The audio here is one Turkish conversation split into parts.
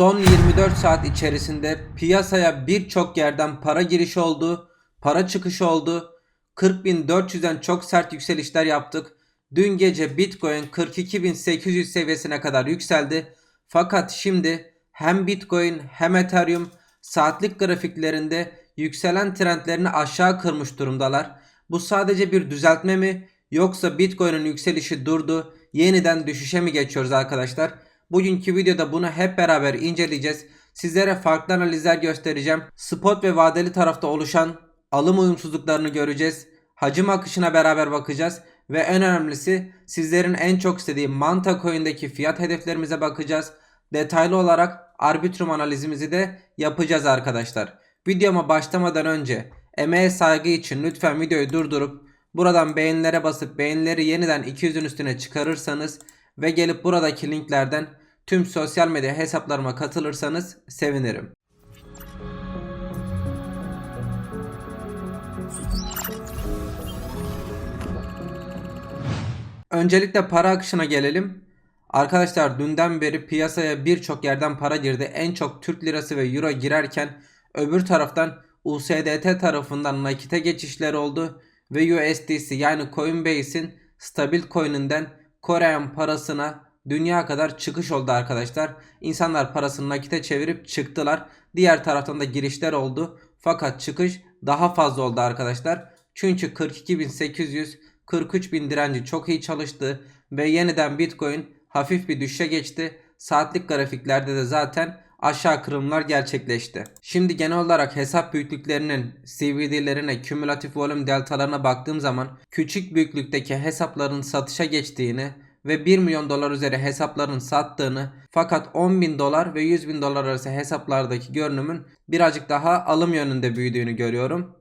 Son 24 saat içerisinde piyasaya birçok yerden para girişi oldu, para çıkışı oldu. 40.400'den çok sert yükselişler yaptık. Dün gece Bitcoin 42.800 seviyesine kadar yükseldi. Fakat şimdi hem Bitcoin hem Ethereum saatlik grafiklerinde yükselen trendlerini aşağı kırmış durumdalar. Bu sadece bir düzeltme mi yoksa Bitcoin'in yükselişi durdu, yeniden düşüşe mi geçiyoruz arkadaşlar? Bugünkü videoda bunu hep beraber inceleyeceğiz. Sizlere farklı analizler göstereceğim. Spot ve vadeli tarafta oluşan alım uyumsuzluklarını göreceğiz. Hacim akışına beraber bakacağız. Ve en önemlisi sizlerin en çok istediği Manta Coin'deki fiyat hedeflerimize bakacağız. Detaylı olarak arbitrum analizimizi de yapacağız arkadaşlar. Videoma başlamadan önce emeğe saygı için lütfen videoyu durdurup buradan beğenilere basıp beğenileri yeniden 200'ün üstüne çıkarırsanız ve gelip buradaki linklerden tüm sosyal medya hesaplarıma katılırsanız sevinirim. Öncelikle para akışına gelelim. Arkadaşlar dünden beri piyasaya birçok yerden para girdi. En çok Türk lirası ve euro girerken öbür taraftan USDT tarafından nakite geçişler oldu ve USDC yani Coinbase'in stabil coin'inden Koreyan parasına dünya kadar çıkış oldu arkadaşlar. İnsanlar parasını nakite çevirip çıktılar. Diğer taraftan da girişler oldu. Fakat çıkış daha fazla oldu arkadaşlar. Çünkü 42.800 43.000 direnci çok iyi çalıştı ve yeniden Bitcoin hafif bir düşüşe geçti. Saatlik grafiklerde de zaten aşağı kırılımlar gerçekleşti. Şimdi genel olarak hesap büyüklüklerinin CVD'lerine, kümülatif volüm deltalarına baktığım zaman küçük büyüklükteki hesapların satışa geçtiğini ve 1 milyon dolar üzeri hesapların sattığını fakat 10 bin dolar ve 100 bin dolar arası hesaplardaki görünümün birazcık daha alım yönünde büyüdüğünü görüyorum.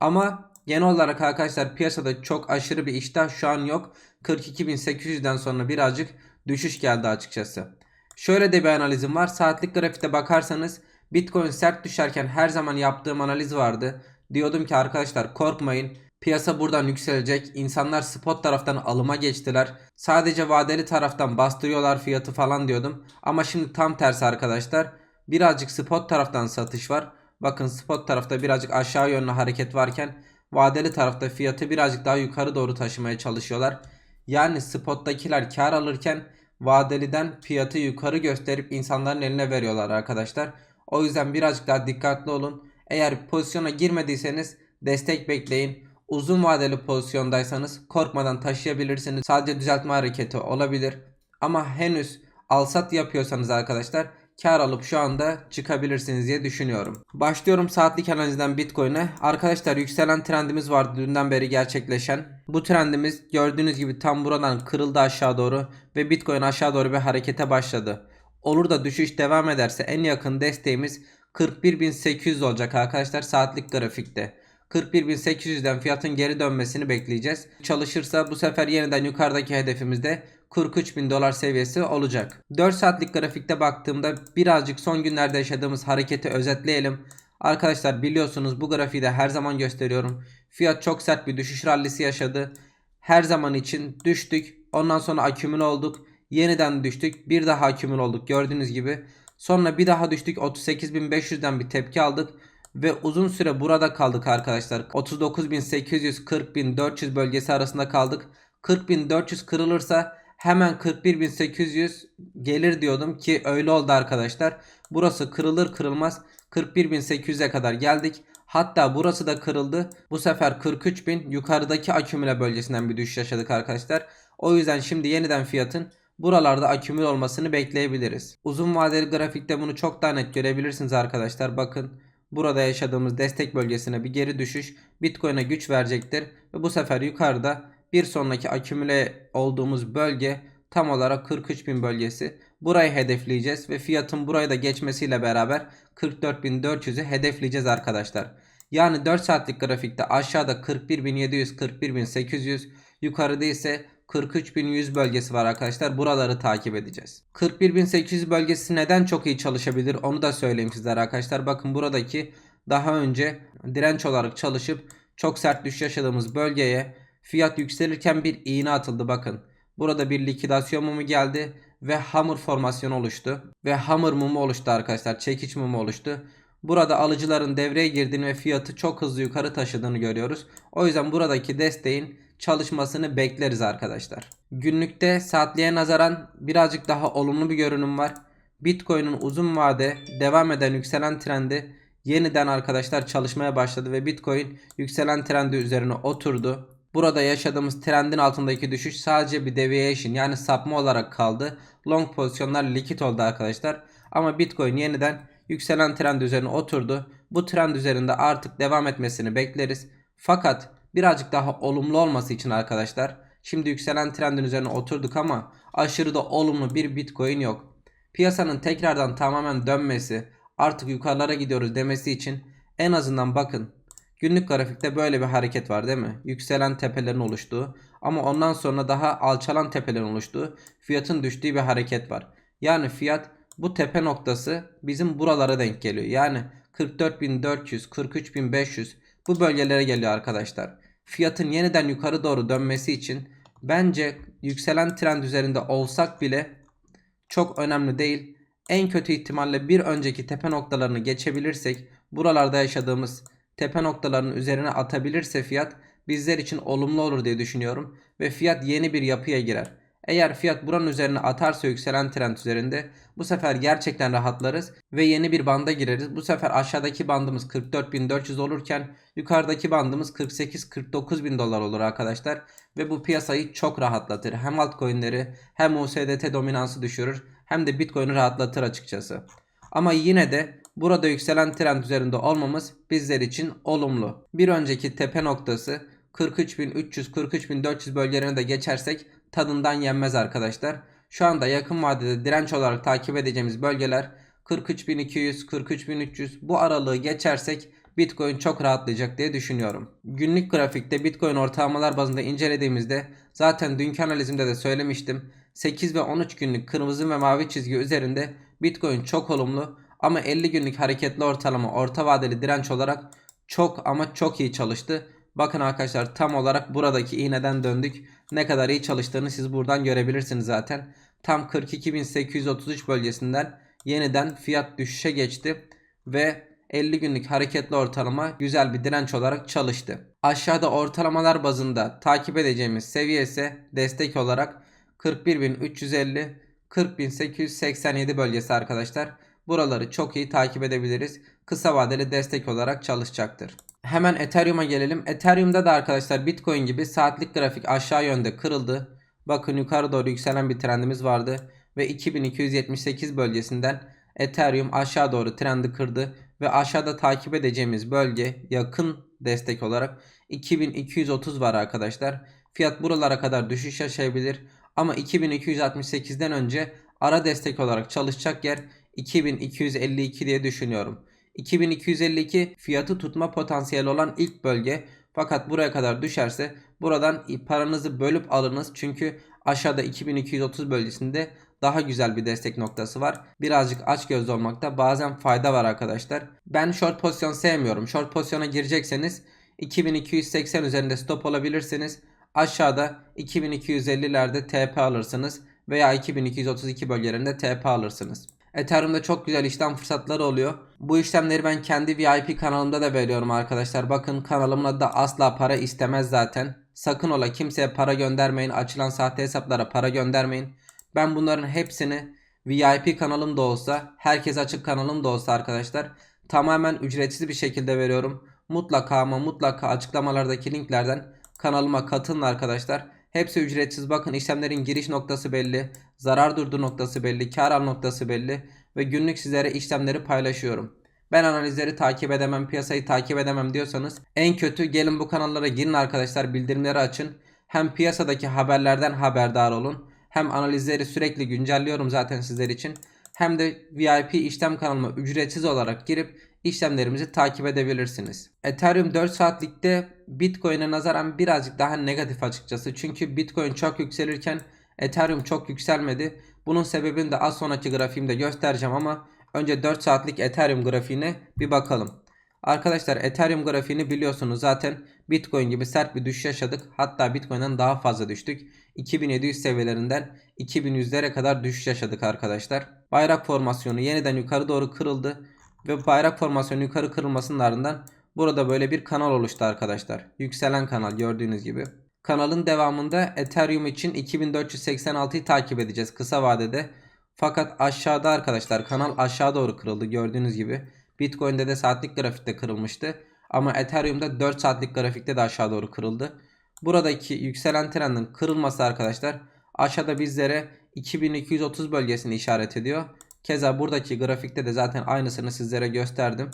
Ama genel olarak arkadaşlar piyasada çok aşırı bir iştah şu an yok. 42.800'den sonra birazcık düşüş geldi açıkçası. Şöyle de bir analizim var. Saatlik grafikte bakarsanız Bitcoin sert düşerken her zaman yaptığım analiz vardı. Diyordum ki arkadaşlar korkmayın. Piyasa buradan yükselecek. İnsanlar spot taraftan alıma geçtiler. Sadece vadeli taraftan bastırıyorlar fiyatı falan diyordum. Ama şimdi tam tersi arkadaşlar. Birazcık spot taraftan satış var. Bakın spot tarafta birazcık aşağı yönlü hareket varken vadeli tarafta fiyatı birazcık daha yukarı doğru taşımaya çalışıyorlar. Yani spottakiler kar alırken vadeliden fiyatı yukarı gösterip insanların eline veriyorlar arkadaşlar. O yüzden birazcık daha dikkatli olun. Eğer pozisyona girmediyseniz destek bekleyin. Uzun vadeli pozisyondaysanız korkmadan taşıyabilirsiniz. Sadece düzeltme hareketi olabilir. Ama henüz alsat yapıyorsanız arkadaşlar kar alıp şu anda çıkabilirsiniz diye düşünüyorum. Başlıyorum saatlik analizden Bitcoin'e. Arkadaşlar yükselen trendimiz vardı dünden beri gerçekleşen. Bu trendimiz gördüğünüz gibi tam buradan kırıldı aşağı doğru ve Bitcoin aşağı doğru bir harekete başladı. Olur da düşüş devam ederse en yakın desteğimiz 41.800 olacak arkadaşlar saatlik grafikte. 41.800'den fiyatın geri dönmesini bekleyeceğiz. Çalışırsa bu sefer yeniden yukarıdaki hedefimizde 43.000 dolar seviyesi olacak. 4 saatlik grafikte baktığımda birazcık son günlerde yaşadığımız hareketi özetleyelim. Arkadaşlar biliyorsunuz bu grafiği de her zaman gösteriyorum. Fiyat çok sert bir düşüş rallisi yaşadı. Her zaman için düştük. Ondan sonra akümüle olduk. Yeniden düştük. Bir daha akümüle olduk gördüğünüz gibi. Sonra bir daha düştük. 38.500'den bir tepki aldık. Ve uzun süre burada kaldık arkadaşlar. 39.800-40.400 bölgesi arasında kaldık. 40.400 kırılırsa hemen 41.800 gelir diyordum ki öyle oldu arkadaşlar. Burası kırılır kırılmaz 41.800'e kadar geldik. Hatta burası da kırıldı. Bu sefer 43.000 yukarıdaki akümüle bölgesinden bir düşüş yaşadık arkadaşlar. O yüzden şimdi yeniden fiyatın buralarda akümül olmasını bekleyebiliriz. Uzun vadeli grafikte bunu çok daha net görebilirsiniz arkadaşlar. Bakın burada yaşadığımız destek bölgesine bir geri düşüş Bitcoin'e güç verecektir. Ve bu sefer yukarıda bir sonraki akümüle olduğumuz bölge tam olarak 43.000 bölgesi. Burayı hedefleyeceğiz ve fiyatın burayı da geçmesiyle beraber 44.400'ü hedefleyeceğiz arkadaşlar. Yani 4 saatlik grafikte aşağıda 41.700 41.800 yukarıda ise 43.100 bölgesi var arkadaşlar. Buraları takip edeceğiz. 41.800 bölgesi neden çok iyi çalışabilir onu da söyleyeyim sizlere arkadaşlar. Bakın buradaki daha önce direnç olarak çalışıp çok sert düşüş yaşadığımız bölgeye fiyat yükselirken bir iğne atıldı bakın. Burada bir likidasyon mumu geldi ve hamur formasyonu oluştu. Ve hamur mumu oluştu arkadaşlar. Çekiç mumu oluştu. Burada alıcıların devreye girdiğini ve fiyatı çok hızlı yukarı taşıdığını görüyoruz. O yüzden buradaki desteğin çalışmasını bekleriz arkadaşlar. Günlükte saatliğe nazaran birazcık daha olumlu bir görünüm var. Bitcoin'in uzun vade devam eden yükselen trendi yeniden arkadaşlar çalışmaya başladı ve Bitcoin yükselen trendi üzerine oturdu. Burada yaşadığımız trendin altındaki düşüş sadece bir deviation yani sapma olarak kaldı. Long pozisyonlar likit oldu arkadaşlar. Ama Bitcoin yeniden yükselen trend üzerine oturdu. Bu trend üzerinde artık devam etmesini bekleriz. Fakat birazcık daha olumlu olması için arkadaşlar şimdi yükselen trendin üzerine oturduk ama aşırı da olumlu bir Bitcoin yok. Piyasanın tekrardan tamamen dönmesi, artık yukarılara gidiyoruz demesi için en azından bakın günlük grafikte böyle bir hareket var değil mi? Yükselen tepelerin oluştuğu ama ondan sonra daha alçalan tepelerin oluştuğu, fiyatın düştüğü bir hareket var. Yani fiyat bu tepe noktası bizim buralara denk geliyor. Yani 44.400, 43.500 bu bölgelere geliyor arkadaşlar. Fiyatın yeniden yukarı doğru dönmesi için bence yükselen trend üzerinde olsak bile çok önemli değil. En kötü ihtimalle bir önceki tepe noktalarını geçebilirsek buralarda yaşadığımız tepe noktalarının üzerine atabilirse fiyat bizler için olumlu olur diye düşünüyorum ve fiyat yeni bir yapıya girer. Eğer fiyat buranın üzerine atarsa yükselen trend üzerinde bu sefer gerçekten rahatlarız ve yeni bir banda gireriz. Bu sefer aşağıdaki bandımız 44.400 olurken yukarıdaki bandımız 48-49 bin dolar olur arkadaşlar. Ve bu piyasayı çok rahatlatır. Hem altcoin'leri hem USDT dominansı düşürür hem de Bitcoin'i rahatlatır açıkçası. Ama yine de burada yükselen trend üzerinde olmamız bizler için olumlu. Bir önceki tepe noktası 43.300-43.400 bölgelerine de geçersek tadından yenmez arkadaşlar. Şu anda yakın vadede direnç olarak takip edeceğimiz bölgeler 43.200, 43.300 bu aralığı geçersek Bitcoin çok rahatlayacak diye düşünüyorum. Günlük grafikte Bitcoin ortalamalar bazında incelediğimizde zaten dünkü analizimde de söylemiştim. 8 ve 13 günlük kırmızı ve mavi çizgi üzerinde Bitcoin çok olumlu ama 50 günlük hareketli ortalama orta vadeli direnç olarak çok ama çok iyi çalıştı. Bakın arkadaşlar tam olarak buradaki iğneden döndük. Ne kadar iyi çalıştığını siz buradan görebilirsiniz zaten. Tam 42.833 bölgesinden yeniden fiyat düşüşe geçti ve 50 günlük hareketli ortalama güzel bir direnç olarak çalıştı. Aşağıda ortalamalar bazında takip edeceğimiz seviye ise destek olarak 41.350 40.887 bölgesi arkadaşlar. Buraları çok iyi takip edebiliriz. Kısa vadeli destek olarak çalışacaktır. Hemen Ethereum'a gelelim. Ethereum'da da arkadaşlar Bitcoin gibi saatlik grafik aşağı yönde kırıldı. Bakın yukarı doğru yükselen bir trendimiz vardı. Ve 2278 bölgesinden Ethereum aşağı doğru trendi kırdı. Ve aşağıda takip edeceğimiz bölge yakın destek olarak 2230 var arkadaşlar. Fiyat buralara kadar düşüş yaşayabilir. Ama 2268'den önce ara destek olarak çalışacak yer 2252 diye düşünüyorum. 2252 fiyatı tutma potansiyeli olan ilk bölge. Fakat buraya kadar düşerse buradan paranızı bölüp alınız. Çünkü aşağıda 2230 bölgesinde daha güzel bir destek noktası var. Birazcık aç göz olmakta bazen fayda var arkadaşlar. Ben short pozisyon sevmiyorum. Short pozisyona girecekseniz 2280 üzerinde stop olabilirsiniz. Aşağıda 2250'lerde TP alırsınız veya 2232 bölgelerinde TP alırsınız. Ethereum'da çok güzel işlem fırsatları oluyor. Bu işlemleri ben kendi VIP kanalımda da veriyorum arkadaşlar. Bakın kanalımın adı da asla para istemez zaten. Sakın ola kimseye para göndermeyin. Açılan sahte hesaplara para göndermeyin. Ben bunların hepsini VIP kanalım da olsa, herkes açık kanalım da olsa arkadaşlar tamamen ücretsiz bir şekilde veriyorum. Mutlaka ama mutlaka açıklamalardaki linklerden kanalıma katılın arkadaşlar. Hepsi ücretsiz. Bakın işlemlerin giriş noktası belli. Zarar durdu noktası belli. Kar al noktası belli. Ve günlük sizlere işlemleri paylaşıyorum. Ben analizleri takip edemem, piyasayı takip edemem diyorsanız en kötü gelin bu kanallara girin arkadaşlar bildirimleri açın. Hem piyasadaki haberlerden haberdar olun. Hem analizleri sürekli güncelliyorum zaten sizler için. Hem de VIP işlem kanalıma ücretsiz olarak girip işlemlerimizi takip edebilirsiniz. Ethereum 4 saatlikte Bitcoin'e nazaran birazcık daha negatif açıkçası. Çünkü Bitcoin çok yükselirken Ethereum çok yükselmedi. Bunun sebebini de az sonraki grafiğimde göstereceğim ama önce 4 saatlik Ethereum grafiğine bir bakalım. Arkadaşlar Ethereum grafiğini biliyorsunuz zaten Bitcoin gibi sert bir düşüş yaşadık. Hatta Bitcoin'den daha fazla düştük. 2700 seviyelerinden 2100'lere kadar düşüş yaşadık arkadaşlar. Bayrak formasyonu yeniden yukarı doğru kırıldı. Ve bayrak formasyonu yukarı kırılmasının ardından burada böyle bir kanal oluştu arkadaşlar. Yükselen kanal gördüğünüz gibi. Kanalın devamında Ethereum için 2486'yı takip edeceğiz kısa vadede. Fakat aşağıda arkadaşlar kanal aşağı doğru kırıldı gördüğünüz gibi. Bitcoin'de de saatlik grafikte kırılmıştı. Ama Ethereum'da 4 saatlik grafikte de aşağı doğru kırıldı. Buradaki yükselen trendin kırılması arkadaşlar aşağıda bizlere 2230 bölgesini işaret ediyor. Keza buradaki grafikte de zaten aynısını sizlere gösterdim.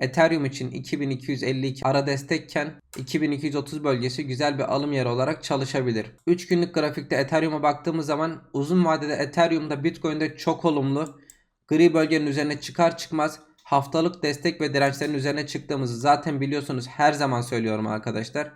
Ethereum için 2252 ara destekken 2230 bölgesi güzel bir alım yeri olarak çalışabilir. 3 günlük grafikte Ethereum'a baktığımız zaman uzun vadede Ethereum'da Bitcoin'de çok olumlu. Gri bölgenin üzerine çıkar çıkmaz haftalık destek ve dirençlerin üzerine çıktığımızı zaten biliyorsunuz her zaman söylüyorum arkadaşlar.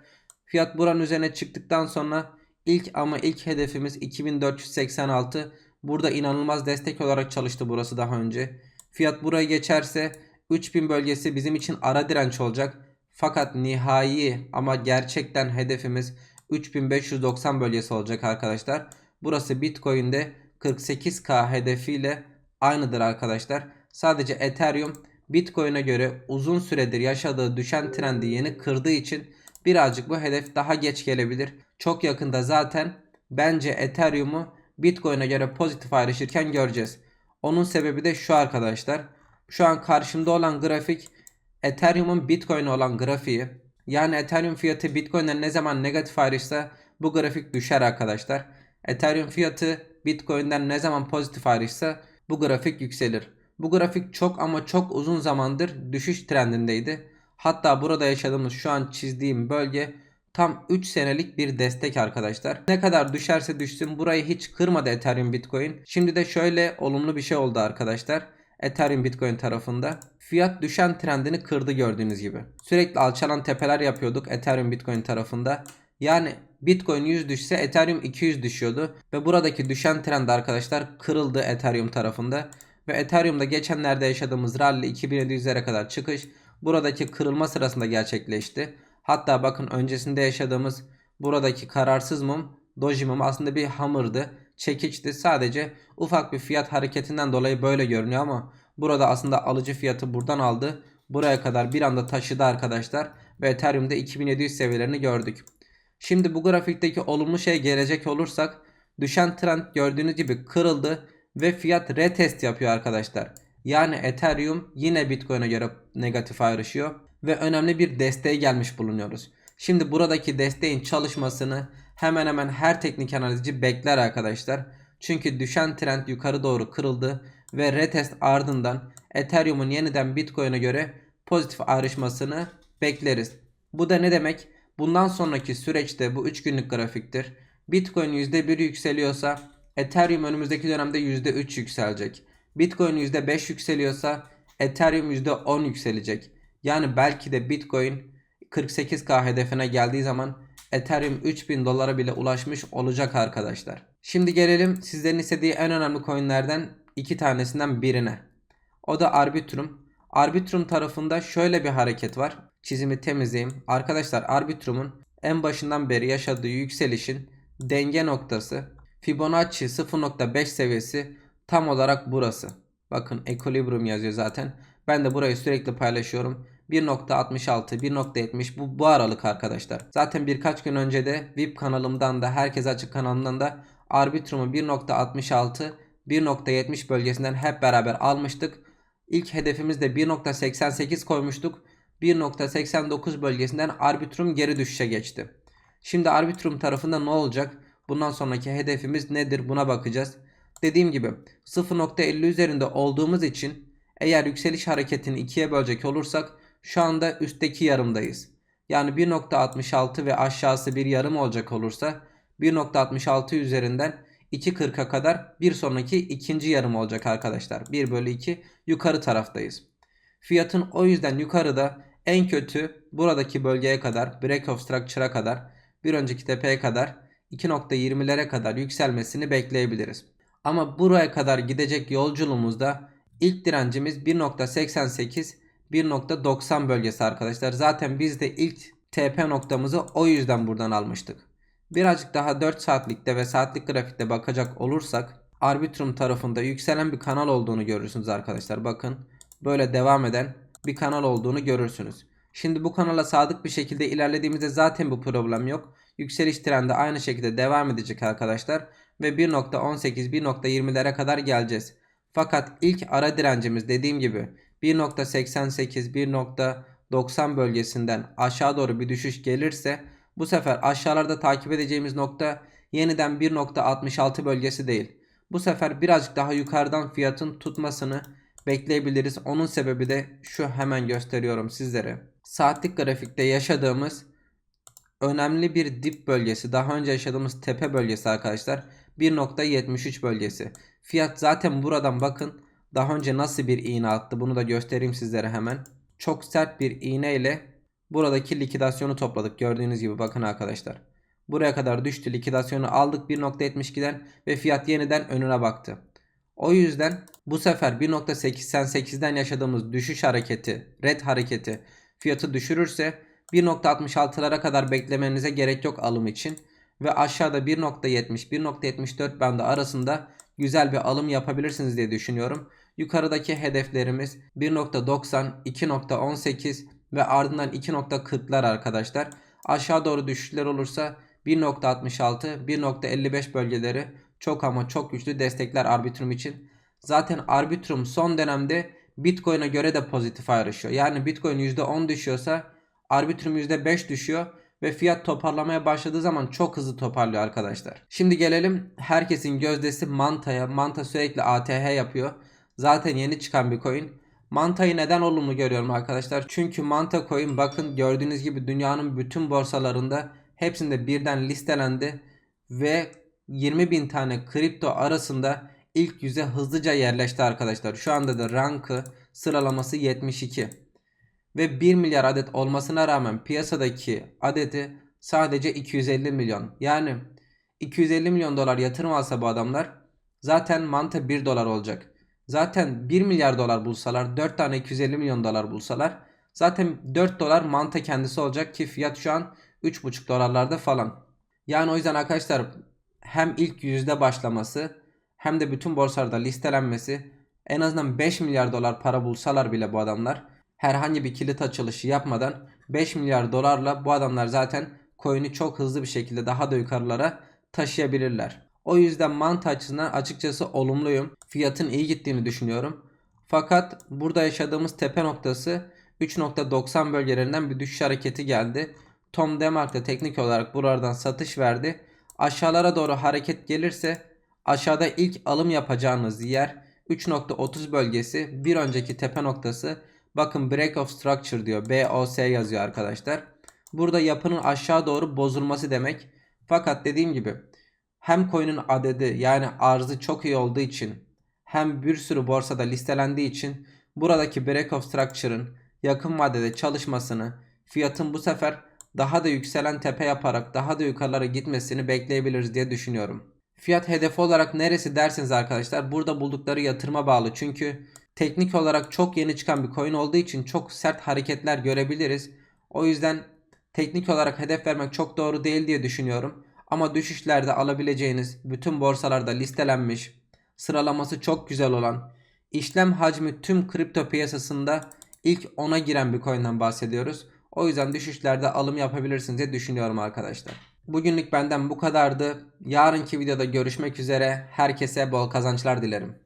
Fiyat buranın üzerine çıktıktan sonra ilk ama ilk hedefimiz 2486. Burada inanılmaz destek olarak çalıştı burası daha önce. Fiyat buraya geçerse 3000 bölgesi bizim için ara direnç olacak. Fakat nihai ama gerçekten hedefimiz 3590 bölgesi olacak arkadaşlar. Burası Bitcoin'de 48k hedefiyle aynıdır arkadaşlar. Sadece Ethereum Bitcoin'e göre uzun süredir yaşadığı düşen trendi yeni kırdığı için birazcık bu hedef daha geç gelebilir. Çok yakında zaten bence Ethereum'u Bitcoin'e göre pozitif ayrışırken göreceğiz. Onun sebebi de şu arkadaşlar. Şu an karşımda olan grafik Ethereum'un Bitcoin'e olan grafiği. Yani Ethereum fiyatı Bitcoin'den ne zaman negatif ayrışsa bu grafik düşer arkadaşlar. Ethereum fiyatı Bitcoin'den ne zaman pozitif ayrışsa bu grafik yükselir. Bu grafik çok ama çok uzun zamandır düşüş trendindeydi. Hatta burada yaşadığımız şu an çizdiğim bölge tam 3 senelik bir destek arkadaşlar. Ne kadar düşerse düşsün burayı hiç kırmadı Ethereum Bitcoin. Şimdi de şöyle olumlu bir şey oldu arkadaşlar. Ethereum Bitcoin tarafında. Fiyat düşen trendini kırdı gördüğünüz gibi. Sürekli alçalan tepeler yapıyorduk Ethereum Bitcoin tarafında. Yani Bitcoin 100 düşse Ethereum 200 düşüyordu. Ve buradaki düşen trend arkadaşlar kırıldı Ethereum tarafında. Ve Ethereum'da geçenlerde yaşadığımız rally 2700'lere kadar çıkış buradaki kırılma sırasında gerçekleşti. Hatta bakın öncesinde yaşadığımız buradaki kararsız mum Doji mum aslında bir hamırdı. Çekiçti. Sadece ufak bir fiyat hareketinden dolayı böyle görünüyor ama burada aslında alıcı fiyatı buradan aldı. Buraya kadar bir anda taşıdı arkadaşlar. Ve Ethereum'da 2700 seviyelerini gördük. Şimdi bu grafikteki olumlu şey gelecek olursak düşen trend gördüğünüz gibi kırıldı ve fiyat retest yapıyor arkadaşlar. Yani Ethereum yine Bitcoin'e göre negatif ayrışıyor ve önemli bir desteğe gelmiş bulunuyoruz. Şimdi buradaki desteğin çalışmasını hemen hemen her teknik analizci bekler arkadaşlar. Çünkü düşen trend yukarı doğru kırıldı ve retest ardından Ethereum'un yeniden Bitcoin'e göre pozitif ayrışmasını bekleriz. Bu da ne demek? Bundan sonraki süreçte bu 3 günlük grafiktir. Bitcoin %1 yükseliyorsa Ethereum önümüzdeki dönemde %3 yükselecek. Bitcoin %5 yükseliyorsa Ethereum %10 yükselecek. Yani belki de Bitcoin 48k hedefine geldiği zaman Ethereum 3000 dolara bile ulaşmış olacak arkadaşlar. Şimdi gelelim sizlerin istediği en önemli coinlerden iki tanesinden birine. O da Arbitrum. Arbitrum tarafında şöyle bir hareket var. Çizimi temizleyeyim. Arkadaşlar Arbitrum'un en başından beri yaşadığı yükselişin denge noktası Fibonacci 0.5 seviyesi tam olarak burası. Bakın Equilibrium yazıyor zaten. Ben de burayı sürekli paylaşıyorum. 1.66, 1.70 bu, bu aralık arkadaşlar. Zaten birkaç gün önce de VIP kanalımdan da Herkes Açık kanalımdan da Arbitrum'u 1.66, 1.70 bölgesinden hep beraber almıştık. İlk hedefimiz de 1.88 koymuştuk. 1.89 bölgesinden Arbitrum geri düşüşe geçti. Şimdi Arbitrum tarafında ne olacak? Bundan sonraki hedefimiz nedir buna bakacağız. Dediğim gibi 0.50 üzerinde olduğumuz için eğer yükseliş hareketini ikiye bölecek olursak şu anda üstteki yarımdayız. Yani 1.66 ve aşağısı bir yarım olacak olursa 1.66 üzerinden 2.40'a kadar bir sonraki ikinci yarım olacak arkadaşlar. 1 bölü 2 yukarı taraftayız. Fiyatın o yüzden yukarıda en kötü buradaki bölgeye kadar break of structure'a kadar bir önceki tepeye kadar 2.20'lere kadar yükselmesini bekleyebiliriz. Ama buraya kadar gidecek yolculuğumuzda ilk direncimiz 1.88 1.90 bölgesi arkadaşlar. Zaten biz de ilk TP noktamızı o yüzden buradan almıştık. Birazcık daha 4 saatlikte ve saatlik grafikte bakacak olursak Arbitrum tarafında yükselen bir kanal olduğunu görürsünüz arkadaşlar. Bakın böyle devam eden bir kanal olduğunu görürsünüz. Şimdi bu kanala sadık bir şekilde ilerlediğimizde zaten bu problem yok. Yükseliş trendi aynı şekilde devam edecek arkadaşlar. Ve 1.18 1.20'lere kadar geleceğiz. Fakat ilk ara direncimiz dediğim gibi 1.88 1.90 bölgesinden aşağı doğru bir düşüş gelirse bu sefer aşağılarda takip edeceğimiz nokta yeniden 1.66 bölgesi değil. Bu sefer birazcık daha yukarıdan fiyatın tutmasını bekleyebiliriz. Onun sebebi de şu hemen gösteriyorum sizlere. Saatlik grafikte yaşadığımız önemli bir dip bölgesi. Daha önce yaşadığımız tepe bölgesi arkadaşlar. 1.73 bölgesi. Fiyat zaten buradan bakın daha önce nasıl bir iğne attı bunu da göstereyim sizlere hemen. Çok sert bir iğne ile buradaki likidasyonu topladık. Gördüğünüz gibi bakın arkadaşlar. Buraya kadar düştü likidasyonu aldık 1.72'den ve fiyat yeniden önüne baktı. O yüzden bu sefer 1.88'den yaşadığımız düşüş hareketi, red hareketi fiyatı düşürürse 1.66'lara kadar beklemenize gerek yok alım için ve aşağıda 1.70 1.74 bandı arasında güzel bir alım yapabilirsiniz diye düşünüyorum. Yukarıdaki hedeflerimiz 1.90, 2.18 ve ardından 2.40'lar arkadaşlar. Aşağı doğru düşüşler olursa 1.66, 1.55 bölgeleri çok ama çok güçlü destekler Arbitrum için. Zaten Arbitrum son dönemde Bitcoin'e göre de pozitif ayrışıyor. Yani Bitcoin %10 düşüyorsa Arbitrum %5 düşüyor ve fiyat toparlamaya başladığı zaman çok hızlı toparlıyor arkadaşlar. Şimdi gelelim herkesin gözdesi Manta'ya. Manta sürekli ATH yapıyor. Zaten yeni çıkan bir coin. Manta'yı neden olumlu görüyorum arkadaşlar? Çünkü Manta coin bakın gördüğünüz gibi dünyanın bütün borsalarında hepsinde birden listelendi ve 20 bin tane kripto arasında ilk yüze hızlıca yerleşti arkadaşlar. Şu anda da rankı sıralaması 72. Ve 1 milyar adet olmasına rağmen piyasadaki adeti sadece 250 milyon. Yani 250 milyon dolar yatırım alsa bu adamlar zaten manta 1 dolar olacak. Zaten 1 milyar dolar bulsalar 4 tane 250 milyon dolar bulsalar zaten 4 dolar manta kendisi olacak ki fiyat şu an 3,5 dolarlarda falan. Yani o yüzden arkadaşlar hem ilk yüzde başlaması hem de bütün borsalarda listelenmesi en azından 5 milyar dolar para bulsalar bile bu adamlar herhangi bir kilit açılışı yapmadan 5 milyar dolarla bu adamlar zaten coin'i çok hızlı bir şekilde daha da yukarılara taşıyabilirler. O yüzden mantı açısından açıkçası olumluyum. Fiyatın iyi gittiğini düşünüyorum. Fakat burada yaşadığımız tepe noktası 3.90 bölgelerinden bir düşüş hareketi geldi. Tom Demark da teknik olarak buradan satış verdi. Aşağılara doğru hareket gelirse aşağıda ilk alım yapacağınız yer 3.30 bölgesi bir önceki tepe noktası. Bakın break of structure diyor. BOS yazıyor arkadaşlar. Burada yapının aşağı doğru bozulması demek. Fakat dediğim gibi hem coin'in adedi yani arzı çok iyi olduğu için hem bir sürü borsada listelendiği için buradaki break of structure'ın yakın vadede çalışmasını fiyatın bu sefer daha da yükselen tepe yaparak daha da yukarılara gitmesini bekleyebiliriz diye düşünüyorum. Fiyat hedefi olarak neresi dersiniz arkadaşlar burada buldukları yatırıma bağlı çünkü teknik olarak çok yeni çıkan bir coin olduğu için çok sert hareketler görebiliriz. O yüzden teknik olarak hedef vermek çok doğru değil diye düşünüyorum. Ama düşüşlerde alabileceğiniz bütün borsalarda listelenmiş, sıralaması çok güzel olan, işlem hacmi tüm kripto piyasasında ilk 10'a giren bir coin'den bahsediyoruz. O yüzden düşüşlerde alım yapabilirsiniz diye düşünüyorum arkadaşlar. Bugünlük benden bu kadardı. Yarınki videoda görüşmek üzere. Herkese bol kazançlar dilerim.